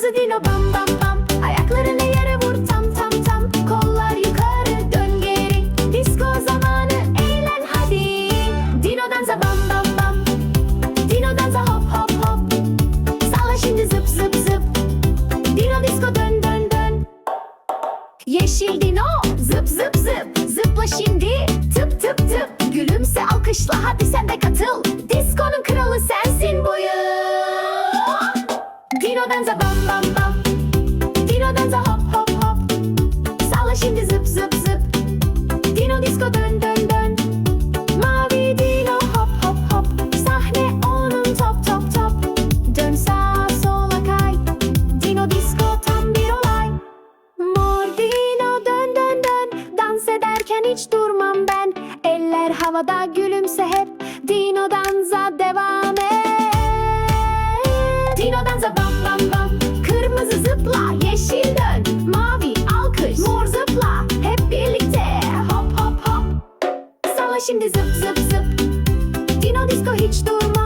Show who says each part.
Speaker 1: Kızı dino bam bam bam. Ayaklarını yere vur tam tam tam. Kollar yukarı dön geri. Disko zamanı eğlen hadi. Dino danza bam bam bam. Dino danza hop hop hop. Salla şimdi zıp zıp zıp. Dino disko dön dön dön. Yeşil dino zıp zıp zıp. Zıpla şimdi. Tıp tıp tıp. Gülümse alkışla. Hadi sen de katıl. Diskonun Dino danza bam bam bam. Dino danza hop hop hop. Salla şimdi zıp zıp zıp. Dino disco dön dön dön. Mavi dino hop hop hop. Sahne onun top top top. Dön sağa sola kay. Dino disco tam bir olay. Mor dino dön dön dön. Dans ederken hiç durmam ben. Eller havada gülümse hep şimdi zıp zıp zıp. Dino Disco hiç durma